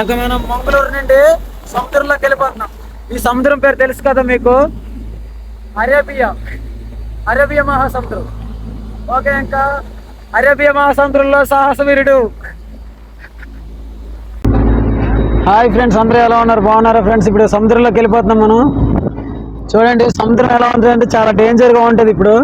ఇంకా మేము మంగళూరు నుండి సముద్రంలోకి వెళ్ళిపోతున్నాం. ఈ సముద్రం పేరు తెలుసు కదా మీకు? అరేబియా. అరేబియా మహాసముద్రం. ఓకే ఇంకా? అరేబియా మహాసముద్రంలో సాహస వీరుడు. హాయ్ ఫ్రెండ్స్ అందరూ ఎలా ఉన్నారు? బాగున్నారా ఫ్రెండ్స్? ఇప్పుడు సముద్రంలోకి వెళ్ళిపోతున్నాం మనం. చూడండి సముద్రం ఎలా ఉంటుంది అంటే చాలా డేంజర్గా ఉంటుంది ఇప్పుడు.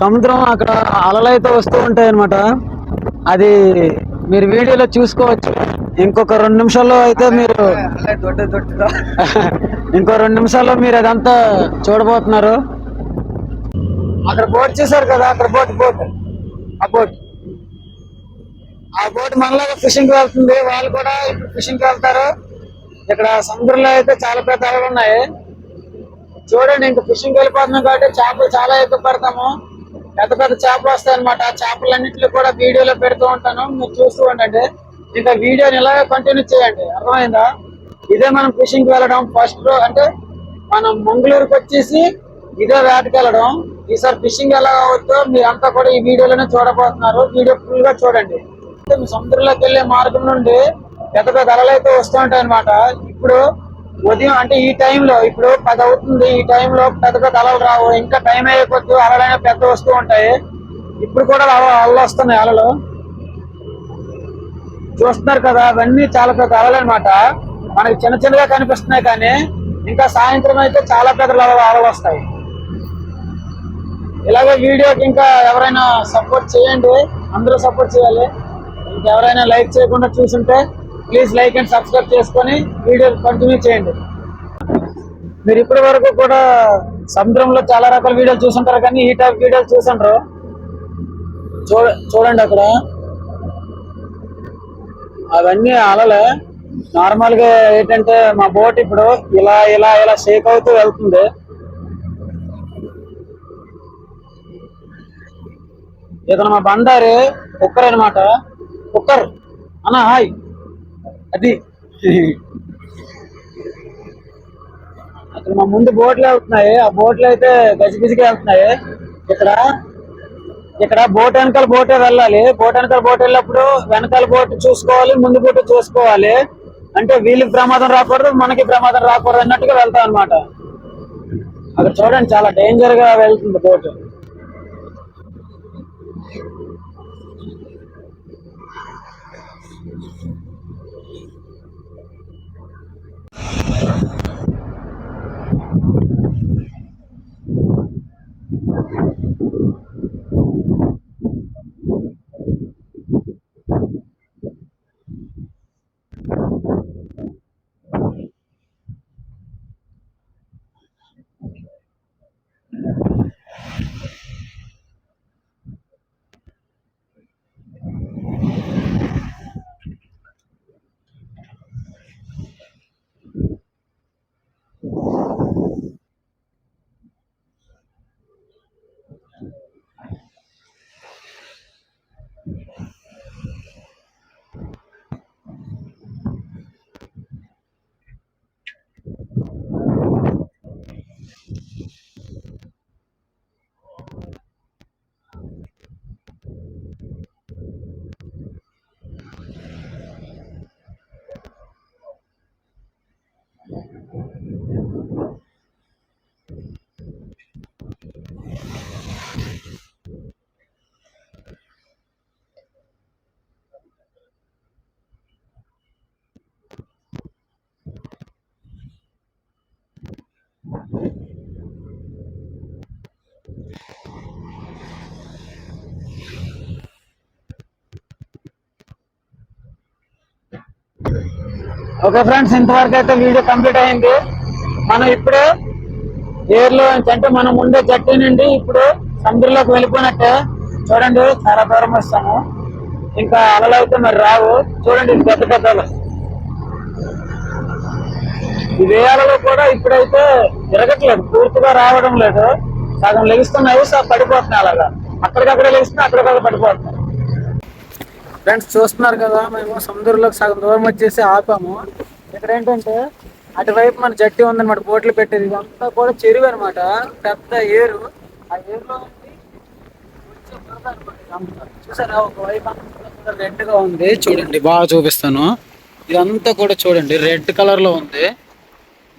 సముద్రం అక్కడ అలలైతే వస్తూ ఉంటాయి అనమాట అది మీరు వీడియోలో చూసుకోవచ్చు. ఇంకొక రెండు నిమిషాల్లో అయితే మీరు ఇంకో రెండు నిమిషాల్లో మీరు అదంతా చూడబోతున్నారు. అక్కడ బోట్ చూసారు కదా అక్కడ బోట్ బోట్. ఆ బోట్. ఆ బోట్ మనలాగా ఫిషింగ్ వెళ్తుంది. వాళ్ళు కూడా ఇప్పుడు ఫిషింగ్కి వెళ్తారు. ఇక్కడ సముద్రంలో అయితే చాలా పెద్ద ఉన్నాయి. చూడండి ఇంకా ఫిషింగ్ వెళ్ళిపోతున్నాం కాబట్టి చేపలు చాలా ఎక్కువ పడతాము. పెద్ద పెద్ద చేపలు వస్తాయి అనమాట ఆ కూడా వీడియోలో పెడుతూ ఉంటాను. మీరు చూస్తూ ఉండండి. ఇంకా వీడియోని ఇలాగే కంటిన్యూ చేయండి. అర్థమైందా? ఇదే మనం ఫిషింగ్ వెళ్ళడం. ఫస్ట్ అంటే మనం మంగళూరుకి వచ్చేసి ఇదే వేటకి వెళ్ళడం. ఈసారి ఫిషింగ్ ఎలా అవుతుందో మీరంతా కూడా ఈ వీడియోలోనే చూడబోతున్నారు. వీడియో ఫుల్గా చూడండి. సముద్రంలోకి వెళ్ళే మార్గం నుండి పెద్ద పెద్ద అలలు అయితే వస్తూ ఉంటాయి అనమాట ఇప్పుడు ఉదయం అంటే ఈ టైంలో ఇప్పుడు పది అవుతుంది ఈ టైంలో పెద్ద పెద్ద అలలు రావు ఇంకా టైం అయ్యే కొద్ది అలలైనా పెద్ద వస్తూ ఉంటాయి. ఇప్పుడు కూడా అల- అలలు వస్తున్నాయి అలలు. చూస్తున్నారు కదా అవన్నీ చాలా పెద్ద అలలు అనమాట మనకి చిన్న చిన్నగా కనిపిస్తున్నాయి కానీ ఇంకా సాయంత్రం అయితే చాలా పెద్ద అలలు అలలు వస్తాయి. ఇలాగే వీడియోకి ఇంకా ఎవరైనా సపోర్ట్ చేయండి అందరూ సపోర్ట్ చేయాలి. ఇంకా ఎవరైనా లైక్ చేయకుండా చూసుంటే ప్లీజ్ లైక్ అండ్ సబ్స్క్రైబ్ చేసుకొని వీడియో కంటిన్యూ చేయండి. మీరు ఇప్పటి వరకు కూడా సముద్రంలో చాలా రకాల వీడియోలు చూసుంటారు కానీ ఈ టైప్ వీడియోలు చూసుంటారు. చూడ చూడండి అక్కడ. అవన్నీ అలలే నార్మల్గా ఏంటంటే మా బోట్ ఇప్పుడు ఇలా ఇలా ఇలా షేక్ అవుతూ వెళ్తుంది. ఇతను మా బందారు కుక్కర్ అనమాట కుక్కర్. అన్న హాయ్. అది. అక్కడ మా ముందు బోట్లు వెళ్తున్నాయి ఆ బోట్లు అయితే గజిబిజిగా వెళ్తున్నాయి ఇక్కడ ఇక్కడ బోట్ వెనకాల బోటే వెళ్ళాలి. బోట్ వెనకాల బోట్ వెళ్ళినప్పుడు వెనకాల బోట్ చూసుకోవాలి ముందు బోట్ చూసుకోవాలి. అంటే వీళ్ళకి ప్రమాదం రాకూడదు మనకి ప్రమాదం రాకూడదు అన్నట్టుగా వెళ్తాం అనమాట అక్కడ చూడండి చాలా డేంజర్గా వెళ్తుంది boat. Thank you. Okay friends ఇంతవరకు అయితే వీడియో కంప్లీట్ అయింది. మనం ఇప్పుడే ఏర్లో అంటే మనం ఉండే జట్టు నుండి ఇప్పుడు సముద్రంలోకి వెళ్ళిపోయినట్టే. చూడండి చాలా దూరం వస్తాము. ఇంకా అలలు అయితే మరి రావు. చూడండి ఇది పెద్ద పెద్ద అలలు. ఈ కూడా ఇప్పుడైతే తిరగట్లేదు. పూర్తిగా రావడం లేదు. సగం లెగిస్తున్నాయి సగం పడిపోతున్నాయి అలాగా. అక్కడికక్కడే లెగిస్తున్నాయి అక్కడికక్కడ పడిపోతున్నాయి. ఫ్రెండ్స్ చూస్తున్నారు కదా మేము సముద్రంలోకి సగం దూరం వచ్చేసి ఆపాము. ఇక్కడ ఏంటంటే అటువైపు మన జట్టి ఉందన్నమాట బోట్లు పెట్టేది. ఇదంతా కూడా చెరువు అనమాట పెద్ద ఏరు. ఆ ఏరులో ఉంది చూసారా ఒకవైపు అంతా రెడ్గా ఉంది. చూడండి బాగా చూపిస్తాను. ఇదంతా కూడా చూడండి రెడ్ కలర్లో ఉంది.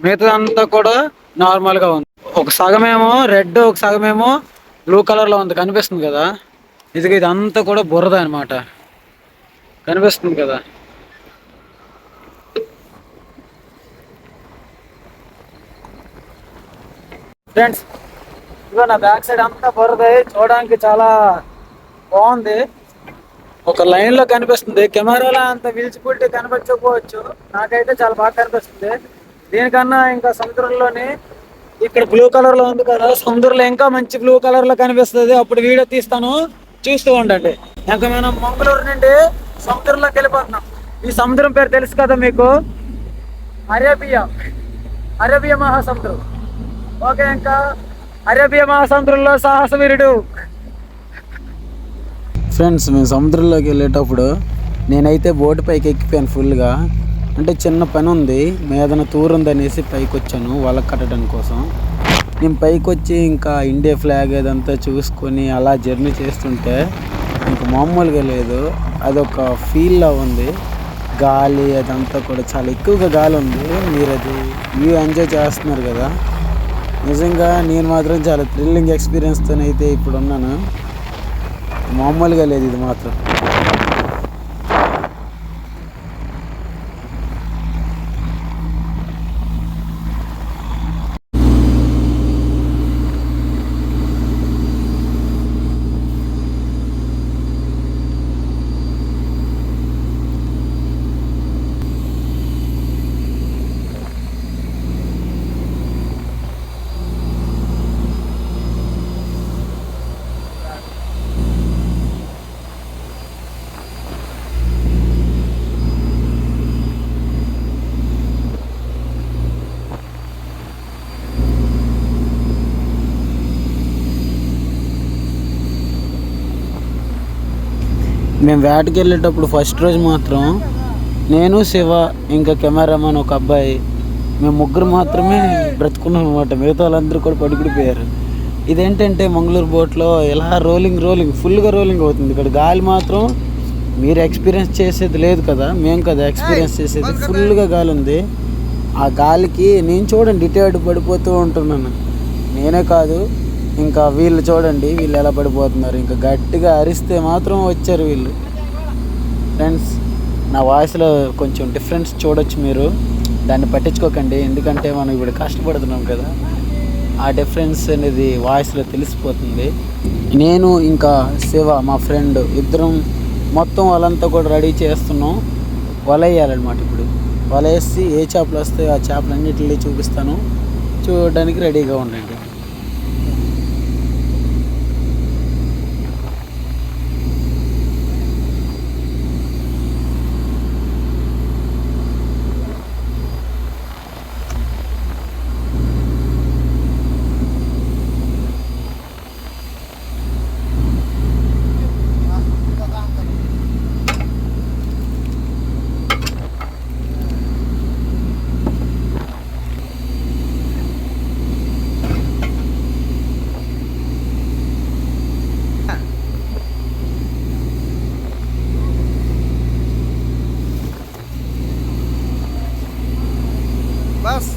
మిగతాదంతా కూడా నార్మల్గా ఉంది. ఒక సగమేమో రెడ్ ఒక సగమేమో బ్లూ కలర్లో ఉంది కనిపిస్తుంది కదా. ఇది ఇదంతా కూడా బురద అనమాట కనిపిస్తుంది కదా. ఫ్రెండ్స్ ఇదిగో నా బ్యాక్ సైడ్ అంతా బురద చూడడానికి చాలా బాగుంది. ఒక లైన్లో కనిపిస్తుంది. కెమెరాలో అంత విజిబిలిటీ కనిపించకపోవచ్చు నాకైతే చాలా బాగా కనిపిస్తుంది. దీనికన్నా ఇంకా సముద్రంలోని ఇక్కడ బ్లూ కలర్లో ఉంది కదా సముద్రంలో ఇంకా మంచి బ్లూ కలర్లో కనిపిస్తుంది. అప్పుడు వీడియో తీస్తాను. చూస్తూ ఉండండి. ఇంకా మనం మంగళూరు నుండి సముద్రంలోకి వెళ్ళిపోతున్నాం ఈ సముద్రం పేరు తెలుసు కదా మీకు? అరేబియా. అరేబియా మహాసముద్రం. ఓకే ఇంకా అరేబియా మహాసముద్రంలో సాహసవీరుడు. ఫ్రెండ్స్ మేము సముద్రంలోకి వెళ్ళేటప్పుడు నేనైతే బోటు పైకి ఎక్కిపోయాను ఫుల్గా అంటే చిన్న పని ఉంది. ఏదైనా తూరు ఉందనేసి పైకి వచ్చాను వాళ్ళకి కట్టడం కోసం. నేను పైకి వచ్చి ఇంకా ఇండియా ఫ్లాగ్ అదంతా చూసుకొని అలా జర్నీ చేస్తుంటే ఇంకా మామూలుగా లేదు. అదొక ఫీల్లా ఉంది. గాలి అదంతా కూడా చాలా ఎక్కువగా గాలి ఉంది. మీరు అది వ్యూ ఎంజాయ్ చేస్తున్నారు కదా. నిజంగా నేను మాత్రం చాలా థ్రిల్లింగ్ ఎక్స్పీరియన్స్తో అయితే ఇప్పుడు ఉన్నాను మామూలుగా లేదు ఇది మాత్రం. మేము వేటకి వెళ్ళేటప్పుడు ఫస్ట్ రోజు మాత్రం నేను శివ ఇంకా కెమెరామెన్ ఒక అబ్బాయి మేము ముగ్గురు మాత్రమే బ్రతుకున్నాం అనమాట మిగతా వాళ్ళందరూ కూడా పడిపడిపోయారు. ఇదేంటంటే మంగళూరు బోట్లో ఇలా రోలింగ్ రోలింగ్ ఫుల్గా రోలింగ్ అవుతుంది. ఇక్కడ గాలి మాత్రం మీరు ఎక్స్పీరియన్స్ చేసేది లేదు కదా. మేము కదా ఎక్స్పీరియన్స్ చేసేది ఫుల్గా గాలి ఉంది. ఆ గాలికి నేను చూడండి ఇటు పడిపోతూ ఉంటున్నాను. నేనే కాదు ఇంకా వీళ్ళు చూడండి వీళ్ళు ఎలా పడిపోతున్నారు. ఇంకా గట్టిగా అరిస్తే మాత్రం వచ్చారు వీళ్ళు. ఫ్రెండ్స్ నా వాయిస్లో కొంచెం డిఫరెన్స్ చూడొచ్చు మీరు. దాన్ని పట్టించుకోకండి ఎందుకంటే మనం ఇప్పుడు కష్టపడుతున్నాం కదా. ఆ డిఫరెన్స్ అనేది వాయిస్లో తెలిసిపోతుంది. నేను ఇంకా శివ మా ఫ్రెండ్ ఇద్దరం మొత్తం వాళ్ళంతా కూడా రెడీ చేస్తున్నాం. వలయ్యాలన్నమాట ఇప్పుడు. వల ఏ చేపలు వస్తాయో ఆ చేపలన్నిటిని చూపిస్తాను. చూడడానికి రెడీగా ఉండండి. Paz.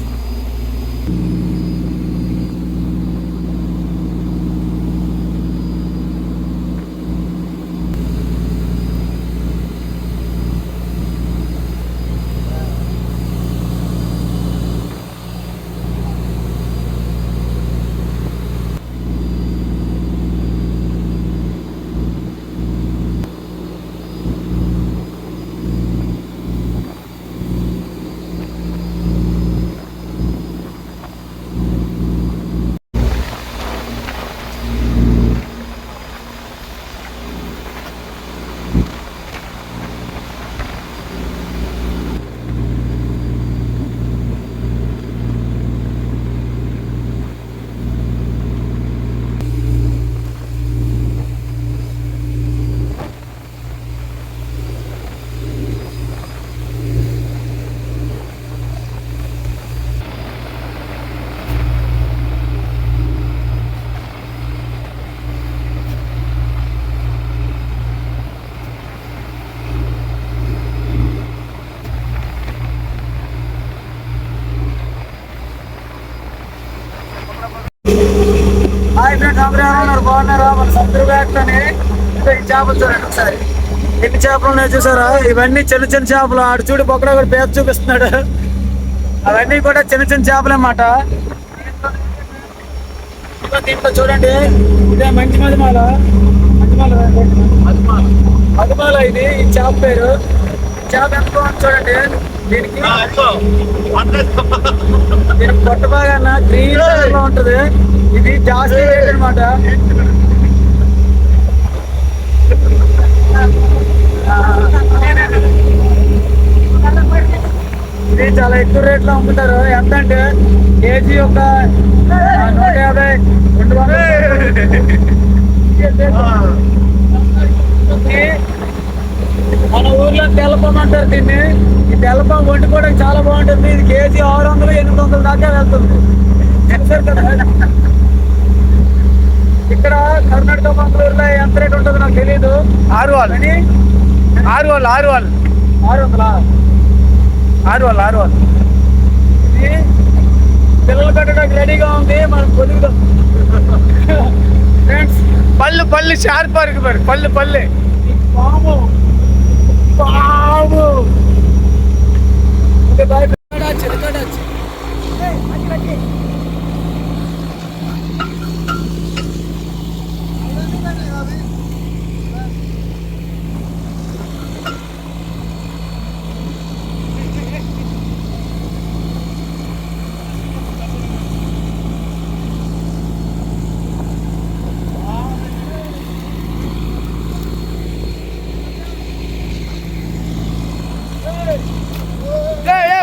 బాగున్నారా మన సముద్రవేటని ఇంకా ఈ చేపలు చూడండి ఒకసారి. ఎన్ని చేపలు ఉన్నాయో చూసారా? ఇవన్నీ చిన్న చిన్న చేపలు. ఆడు చూడు బొక్కడ కూడా పేరు చూపిస్తున్నాడు. అవన్నీ కూడా చిన్న చిన్న చేపలు అన్నమాట. దీంట్లో చూడండి. ఇదే మంచి మధుమాల. మధుమాల మధుమాల మధుమాల ఇది ఈ చేప పేరు. చేప ఎంత బాగుంది చూడండి. దీనికి దీని పొట్ట బాగా గ్రీన్ కలర్లో ఉంటది. ఇది జాస్తి రేట్ అనమాట ఇది చాలా ఎక్కువ రేట్లో అమ్ముతారు. ఎంత అంటే కేజీ ఒక నూట యాభై రెండు వందలు ఇది మన అంటారు దీన్ని. ఈ తెల్లపం వండుకోవడానికి చాలా బాగుంటుంది. ఇది కేజీ ఆరు వందలు ఎనిమిది వందల దాకా వెళ్తుంది. చూసారు కదా? ఇక్కడ కర్ణాటక మంగళూరులో ఎంత రేట్ ఉంటుందో నాకు తెలియదు ఆరు వాళ్ళు ఆరు వాళ్ళు ఆరు వాళ్ళు ఆరు వందలా? ఆరు వాళ్ళు ఆరు వాళ్ళు ఇది పిల్లలు పెట్టడానికి రెడీగా ఉంది. మనం పొదుగుదాం ఫ్రెండ్స్ పళ్ళు పళ్ళు షార్ప్ మరి. పళ్ళు పల్లె పాము ఓకే బాయ్ చిలకడచ్చు ఏ ఏ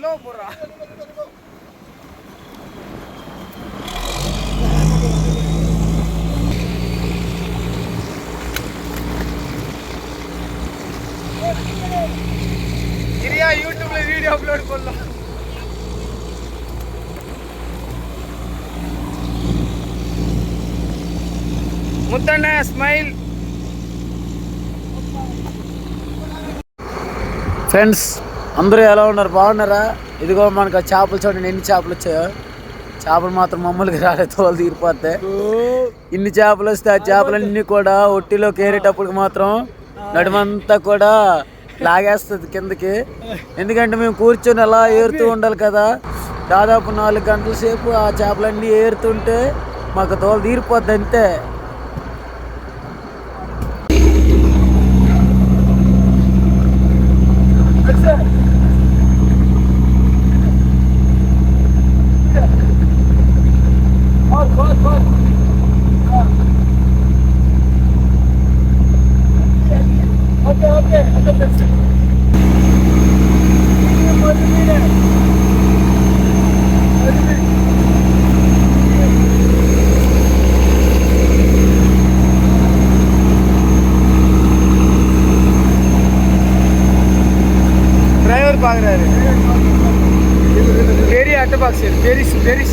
ఉండే స్లో పోరా ఇరియా యూట్యూబ్లో వీడియో అప్లోడ్ కొల్లా ముద్దన్న స్మైల్ ఫ్రెండ్స్ అందరూ ఎలా ఉన్నారు? బాగున్నారా? ఇదిగో మనకు ఆ చేపలు చూడండి ఎన్ని చేపలు వచ్చాయో. చేపలు మాత్రం మమ్మల్ని రాలేదు వాళ్ళు తీరిపోతే ఇన్ని చేపలు వస్తే ఆ చేపలన్నీ కూడా ఒట్టిలో కేరేటప్పుడు మాత్రం నడుమంతా కూడా లాగేస్తుంది కిందకి. ఎందుకంటే మేము కూర్చొని అలా ఏరుతూ ఉండాలి కదా. దాదాపు నాలుగు గంటల సేపు ఆ చేపలన్నీ ఏరుతుంటే మాకు తోలు తీరిపోద్ది అంతే. very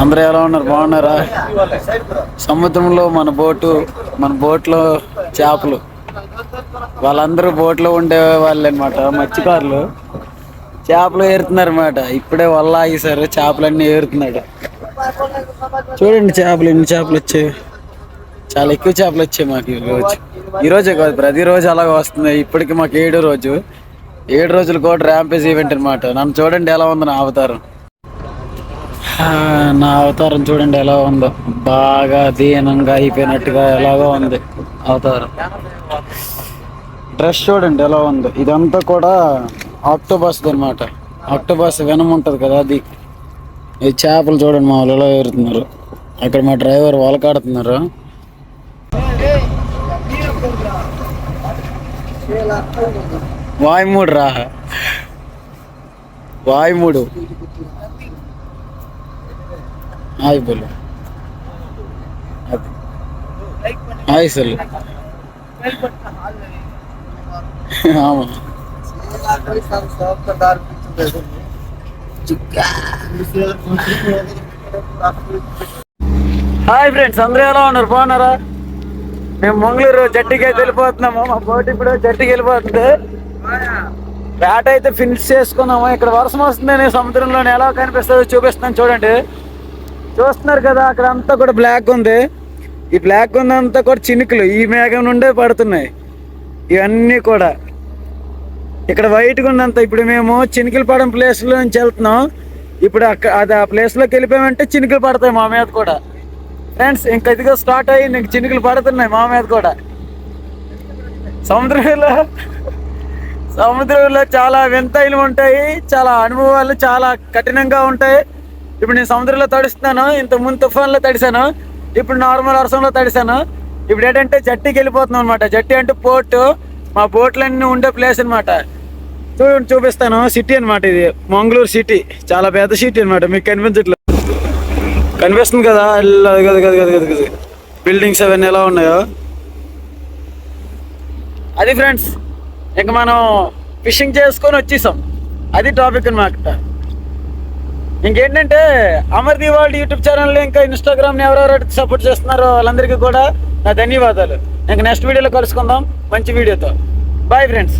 అందరూ ఎలా ఉన్నారు? బాగున్నారా? సముద్రంలో మన బోటు మన బోట్లో చేపలు. వాళ్ళందరూ బోట్లో ఉండే వాళ్ళు అనమాట మత్స్యకారులు. చేపలు ఏరుతున్నారన్నమాట. ఇప్పుడే వల్ల ఆగేశారు చేపలన్నీ ఏరుతున్నాడు. చూడండి చేపలు ఎన్ని చేపలు వచ్చాయి. చాలా ఎక్కువ చేపలు వచ్చాయి మాకు ఈరోజు ఈరోజే కాదు ప్రతిరోజు అలాగ వస్తుంది. ఇప్పటికి మాకు ఏడో రోజు. ఏడు రోజులు కూడా ర్యాంపేజ్ ఈవెంట్ అనమాట నన్ను చూడండి ఎలా ఉంది నా అవతారం నా అవతారం చూడండి ఎలా ఉందో. బాగా దీనంగా అయిపోయినట్టుగా ఎలాగో ఉంది అవతారం. డ్రెస్ చూడండి ఎలా ఉందో. ఇదంతా కూడా ఆక్టోబస్ అనమాట ఆక్టోబస్ వెనం ఉంటుంది కదా అది. ఈ చేపలు చూడండి మా వాళ్ళు ఎలా ఎరుతున్నారు అక్కడ మా డ్రైవర్ వలకాడుతున్నారు వాయుమూడు రా. వాయుమూడు. హాయ్ బోలు. అది హాయ్ సల్. హాయ్ ఫ్రెండ్స్ అందరూ ఎలా ఉన్నారు? బాగున్నారా? మేము మంగళూరు జట్టుకి అయితే వెళ్ళిపోతున్నాము. మా బోట్ ఇప్పుడు జట్టుకి వెళ్ళిపోతుంది. బ్యాట్ అయితే ఫినిష్ చేసుకున్నాము. ఇక్కడ వర్షం వస్తుందని సముద్రంలో ఎలా కనిపిస్తుందో చూపిస్తున్నాను చూడండి. చూస్తున్నారు కదా అక్కడ అంతా కూడా బ్లాక్ ఉంది. ఈ బ్లాక్ ఉందంతా కూడా చినుకులు ఈ మేఘం నుండే పడుతున్నాయి. ఇవన్నీ కూడా. ఇక్కడ వైట్గా ఉందంతా ఇప్పుడు మేము చినుకులు పడడం ప్లేస్లో నుంచి వెళ్తున్నాం. ఇప్పుడు అక్కడ అది ఆ ప్లేస్లోకి వెళ్ళిపోయామంటే చినుకులు పడతాయి మా మీద కూడా. ఫ్రెండ్స్ ఇంకా ఇదిగో స్టార్ట్ అయ్యి నీకు చినుకులు పడుతున్నాయి మా మీద కూడా. సముద్రంలో సముద్రంలో చాలా వింతైలు ఉంటాయి చాలా అనుభవాలు చాలా కఠినంగా ఉంటాయి. ఇప్పుడు నేను సముద్రంలో తడుస్తున్నాను? ఇంత ముందు తుఫాన్లో తడిశాను? ఇప్పుడు నార్మల్ వర్షంలో తడిశాను? ఇప్పుడు ఏంటంటే జట్టికి వెళ్ళిపోతున్నాం అనమాట జట్టి అంటే పోర్టు. మా బోట్లన్నీ ఉండే ప్లేస్ అన్నమాట. చూడండి చూపిస్తాను. సిటీ అన్నమాట ఇది. మంగళూరు సిటీ. చాలా పెద్ద సిటీ అన్నమాట. మీకు కనిపించట్లేదు. కనిపిస్తుంది కదా? అది కదా కదా కదా కదా బిల్డింగ్స్ అవన్నీ ఎలా ఉన్నాయో. అది ఫ్రెండ్స్ ఇంక మనం ఫిషింగ్ చేసుకొని వచ్చేసాం. అది టాపిక్ అనమాట ఇంకేంటంటే అమర్ది వాళ్ళ యూట్యూబ్ ఛానల్ ఇంకా ఇన్స్టాగ్రామ్ ఎవరెవరు సపోర్ట్ చేస్తున్నారో వాళ్ళందరికీ కూడా నా ధన్యవాదాలు. ఇంకా నెక్స్ట్ వీడియోలో కలుసుకుందాం. మంచి వీడియోతో. Bye friends